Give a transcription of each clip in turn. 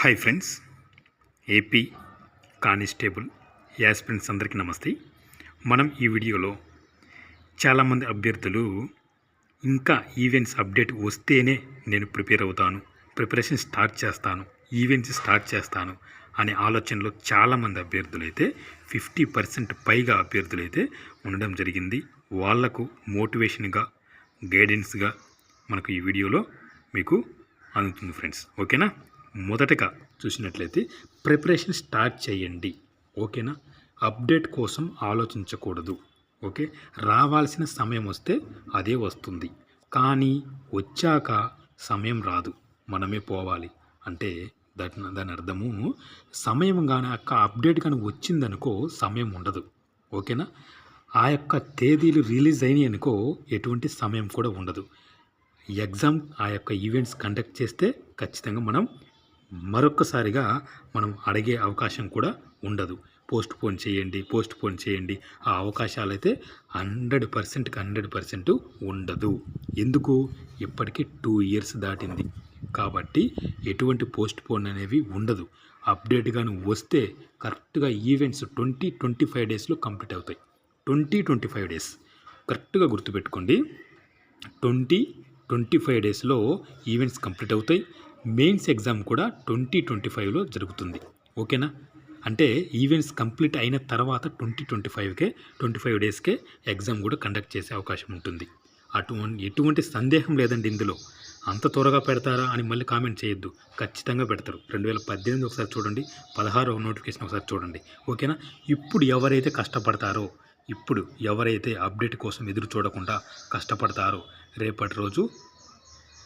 Hi friends AP constable aspirants అందరికీ నమస్తే. మనం ఈ వీడియోలో చాలామంది అభ్యర్థులు ఇంకా ఈవెంట్స్ అప్డేట్ వస్తేనే నేను ప్రిపేర్ అవుతాను ప్రిపరేషన్ స్టార్ట్ చేస్తాను ఈవెంట్స్ స్టార్ట్ చేస్తాను అనే ఆలోచనలో చాలామంది అభ్యర్థులు అయితే ఫిఫ్టీ పర్సెంట్ పైగా అభ్యర్థులు అయితే ఉండడం జరిగింది. వాళ్ళకు మోటివేషన్గా గైడెన్స్గా మనకు ఈ వీడియోలో మీకు అందుతుంది ఫ్రెండ్స్ ఓకేనా మొదటగా చూసినట్లయితే ప్రిపరేషన్ స్టార్ట్ చేయండి. ఓకేనా? అప్డేట్ కోసం ఆలోచించకూడదు. ఓకే? రావాల్సిన సమయం వస్తే అదే వస్తుంది. కానీ వచ్చాక సమయం రాదు. మనమే పోవాలి. అంటే దాని దాని అర్థము సమయం కానీ అక్క అప్డేట్ కానీ వచ్చిందనుకో సమయం ఉండదు. ఓకేనా? ఆ యొక్క తేదీలు రిలీజ్ అయినాయి అనుకో ఎటువంటి సమయం కూడా ఉండదు. ఎగ్జామ్ ఆ యొక్క ఈవెంట్స్ కండక్ట్ చేస్తే ఖచ్చితంగా మనం మరొక్కసారిగా మనం అడిగే అవకాశం కూడా ఉండదు. పోస్ట్ పోన్ చేయండి పోస్ట్ పోన్ చేయండి. ఆ అవకాశాలు అయితే హండ్రెడ్ పర్సెంట్కి హండ్రెడ్ పర్సెంట్ ఉండదు. ఎందుకు? ఇప్పటికీ టూ ఇయర్స్ దాటింది. కాబట్టి ఎటువంటి పోస్ట్ పోన్ అనేవి ఉండదు. అప్డేట్ కానీ వస్తే కరెక్ట్గా ఈవెంట్స్ ట్వంటీ ట్వంటీ ఫైవ్ డేస్లో కంప్లీట్ అవుతాయి. Twenty twenty five days. కరెక్ట్గా గుర్తుపెట్టుకోండి. ట్వంటీ ట్వంటీ ఫైవ్ డేస్లో ఈవెంట్స్ కంప్లీట్ అవుతాయి. మెయిన్స్ ఎగ్జామ్ కూడా ట్వంటీ ట్వంటీ ఫైవ్లో జరుగుతుంది. ఓకేనా? అంటే ఈవెంట్స్ కంప్లీట్ అయిన తర్వాత ట్వంటీ ట్వంటీ ఫైవ్కే ట్వంటీ ఫైవ్ డేస్కే ఎగ్జామ్ కూడా కండక్ట్ చేసే అవకాశం ఉంటుంది. అటువంటి ఎటువంటి సందేహం లేదండి ఇందులో. అంత త్వరగా పెడతారా అని మళ్ళీ కామెంట్ చేయొద్దు. ఖచ్చితంగా పెడతారు. రెండు వేల పద్దెనిమిది ఒకసారి చూడండి పదహారు నోటిఫికేషన్ ఒకసారి చూడండి. ఓకేనా? ఇప్పుడు ఎవరైతే కష్టపడతారో ఇప్పుడు ఎవరైతే అప్డేట్ కోసం ఎదురు చూడకుండా కష్టపడతారో రేపటి రోజు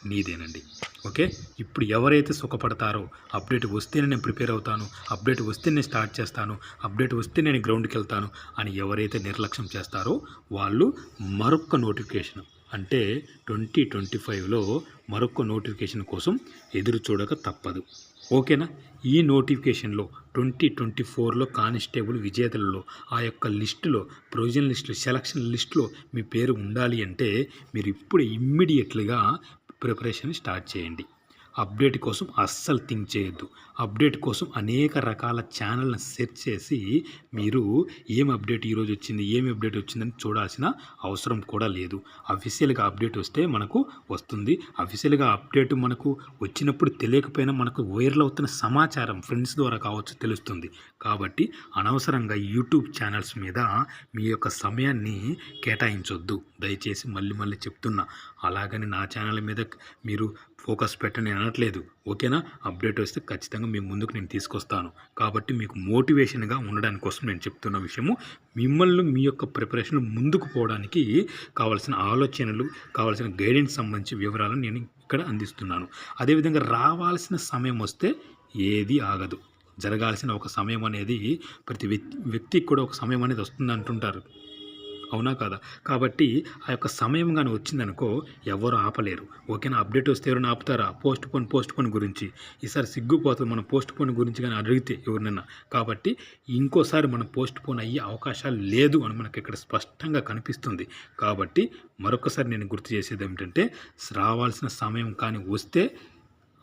నీదేనండి. ఓకే? ఇప్పుడు ఎవరైతే సుఖపడతారో అప్డేట్ వస్తేనే నేను ప్రిపేర్ అవుతాను అప్డేట్ వస్తే నేను స్టార్ట్ చేస్తాను అప్డేట్ వస్తే నేను గ్రౌండ్కి వెళ్తాను అని ఎవరైతే నిర్లక్ష్యం చేస్తారో వాళ్ళు మరొక నోటిఫికేషన్. అంటే ట్వంటీ ట్వంటీ ఫైవ్లో మరొక నోటిఫికేషన్ కోసం ఎదురు చూడక తప్పదు. ఓకేనా? ఈ నోటిఫికేషన్లో ట్వంటీ ట్వంటీ ఫోర్లో కానిస్టేబుల్ విజేతలలో ఆ యొక్క లిస్టులో ప్రొవిజన్ లిస్టులో సెలక్షన్ లిస్టులో మీ పేరు ఉండాలి అంటే మీరు ఇప్పుడు ఇమ్మీడియట్లుగా ప్రిపరేషన్ స్టార్ట్ చేయండి. అప్డేట్ కోసం అస్సలు థింక్ చేయొద్దు. అప్డేట్ కోసం అనేక రకాల ఛానల్ని సెర్చ్ చేసి మీరు ఏం అప్డేట్ ఈరోజు వచ్చింది ఏమి అప్డేట్ వచ్చిందని చూడాల్సిన అవసరం కూడా లేదు. అఫీషియల్గా అప్డేట్ వస్తే మనకు వస్తుంది. అఫీషియల్గా అప్డేట్ మనకు వచ్చినప్పుడు తెలియకపోయినా మనకు వైరల్ అవుతున్న సమాచారం ఫ్రెండ్స్ ద్వారా కావచ్చు తెలుస్తుంది. కాబట్టి అనవసరంగా యూట్యూబ్ ఛానల్స్ మీద మీ యొక్క సమయాన్ని కేటాయించొద్దు. దయచేసి మళ్ళీ మళ్ళీ చెప్తున్నా. అలాగని నా ఛానల్ మీద మీరు ఫోకస్ పెట్టని అనట్లేదు. ఓకేనా? అప్డేట్ వస్తే ఖచ్చితంగా మీ ముందుకు నేను తీసుకొస్తాను. కాబట్టి మీకు మోటివేషన్గా ఉండడానికి కోసం నేను చెప్తున్న విషయము మిమ్మల్ని మీ యొక్క ప్రిపరేషన్ ముందుకు పోవడానికి కావాల్సిన ఆలోచనలు కావాల్సిన గైడెన్స్ సంబంధించి వివరాలను నేను ఇక్కడ అందిస్తున్నాను. అదేవిధంగా రావాల్సిన సమయం వస్తే ఏది ఆగదు. జరగాల్సిన ఒక సమయం అనేది ప్రతి వ్యక్తి వ్యక్తికి కూడా ఒక సమయం అనేది వస్తుంది అంటుంటారు అవునా కాదా? కాబట్టి ఆ యొక్క సమయం కానీ వచ్చిందనుకో ఎవరు ఆపలేరు. ఓకేనా? అప్డేట్ వస్తే ఎవరైనా ఆపుతారా? పోస్ట్ పోన్ పోస్ట్ పోన్ గురించి. ఈసారి సిగ్గుపోతుంది మనం పోస్ట్ పోన్ గురించి కానీ అడిగితే ఎవరినైనా. కాబట్టి ఇంకోసారి మనం పోస్ట్ పోన్ అయ్యే అవకాశాలు లేదు అని మనకి ఇక్కడ స్పష్టంగా కనిపిస్తుంది. కాబట్టి మరొకసారి నేను గుర్తు చేసేది ఏమిటంటే రావాల్సిన సమయం కానీ వస్తే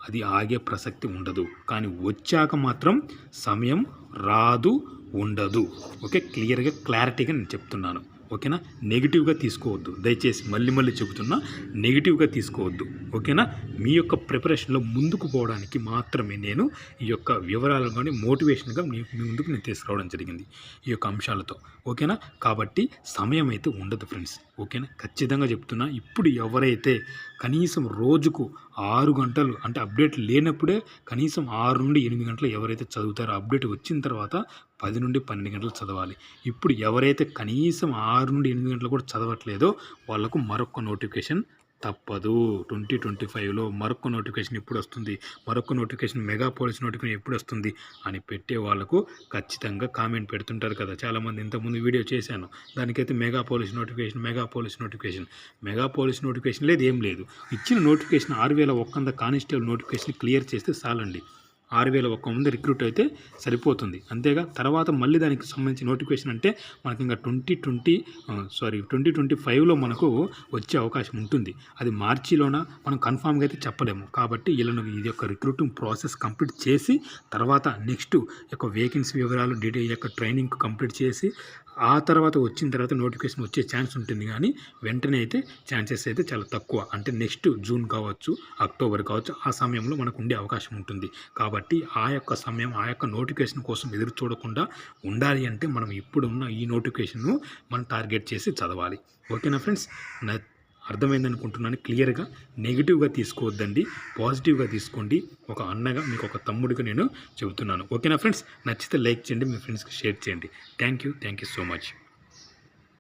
అది ఆగే ప్రసక్తి ఉండదు. కానీ వచ్చాక మాత్రం సమయం రాదు ఉండదు. ఓకే? క్లియర్గా క్లారిటీగా నేను చెప్తున్నాను. ఓకేనా? నెగిటివ్గా తీసుకోవద్దు. దయచేసి మళ్ళీ మళ్ళీ చెబుతున్నా నెగిటివ్గా తీసుకోవద్దు. ఓకేనా? మీ యొక్క ప్రిపరేషన్లో ముందుకు పోవడానికి మాత్రమే నేను ఈ యొక్క వివరాలు కానీ మోటివేషన్గా మీ మీ ముందుకు నేను తీసుకురావడం జరిగింది ఈ యొక్క అంశాలతో. ఓకేనా? కాబట్టి సమయం అయితే ఉండదు ఫ్రెండ్స్. ఓకేనా? ఖచ్చితంగా చెప్తున్నా. ఇప్పుడు ఎవరైతే కనీసం రోజుకు ఆరు గంటలు అంటే అప్డేట్ లేనప్పుడే కనీసం ఆరు నుండి ఎనిమిది గంటలు ఎవరైతే చదువుతారో అప్డేట్ వచ్చిన తర్వాత పది నుండి పన్నెండు గంటలు చదవాలి. ఇప్పుడు ఎవరైతే కనీసం ఆరు నుండి ఎనిమిది గంటలు కూడా చదవట్లేదో వాళ్ళకు మరొక నోటిఫికేషన్ తప్పదు. ట్వంటీ ట్వంటీ ఫైవ్లో మరొక నోటిఫికేషన్ ఎప్పుడు వస్తుంది. మరొక నోటిఫికేషన్ మెగా పోలీస్ నోటిఫికేషన్ ఎప్పుడు వస్తుంది అని పెట్టే వాళ్ళకు ఖచ్చితంగా కామెంట్ పెడుతుంటారు కదా. చాలామంది ఇంతకుముందు వీడియో చేశాను. దానికైతే mega police notification mega police notification. Mega police notification లేదు ఏం లేదు. ఇచ్చిన నోటిఫికేషన్ ఆరు వేల ఒక్కంద కానిస్టేబుల్ నోటిఫికేషన్ క్లియర్ చేస్తే చాలండి. ఆరు వేల ఒక్క మంది రిక్రూట్ అయితే సరిపోతుంది. అంతేగా తర్వాత మళ్ళీ దానికి సంబంధించి నోటిఫికేషన్ అంటే మనకి ఇంకా twenty twenty sorry twenty twenty ఫైవ్లో మనకు వచ్చే అవకాశం ఉంటుంది. అది మార్చిలోన మనం కన్ఫామ్గా అయితే చెప్పలేము. కాబట్టి వీళ్ళను ఇది యొక్క రిక్రూటింగ్ ప్రాసెస్ కంప్లీట్ చేసి తర్వాత నెక్స్ట్ యొక్క వేకెన్సీ వివరాలు డీటెయిల్ యొక్క ట్రైనింగ్ కంప్లీట్ చేసి ఆ తర్వాత వచ్చిన తర్వాత నోటిఫికేషన్ వచ్చే ఛాన్స్ ఉంటుంది కానీ వెంటనే అయితే ఛాన్సెస్ అయితే చాలా తక్కువ. అంటే నెక్స్ట్ జూన్ కావచ్చు అక్టోబర్ కావచ్చు ఆ సమయంలో మనకు ఉండే అవకాశం ఉంటుంది. కాబట్టి ఆ యొక్క సమయం ఆ యొక్క నోటిఫికేషన్ కోసం ఎదురు చూడకుండా ఉండాలి అంటే మనం ఇప్పుడున్న ఈ నోటిఫికేషన్ను మనం టార్గెట్ చేసి చదవాలి. ఓకేనా ఫ్రెండ్స్? అర్థమైందనుకుంటున్నాను. క్లియర్గా నెగిటివ్గా తీసుకోవద్దండి. పాజిటివ్గా తీసుకోండి. ఒక అన్నగా మీకు ఒక తమ్ముడిగా నేను చెబుతున్నాను. ఓకేనా ఫ్రెండ్స్? నచ్చితే లైక్ చేయండి మీ ఫ్రెండ్స్కి షేర్ చేయండి. Thank you thank you so much.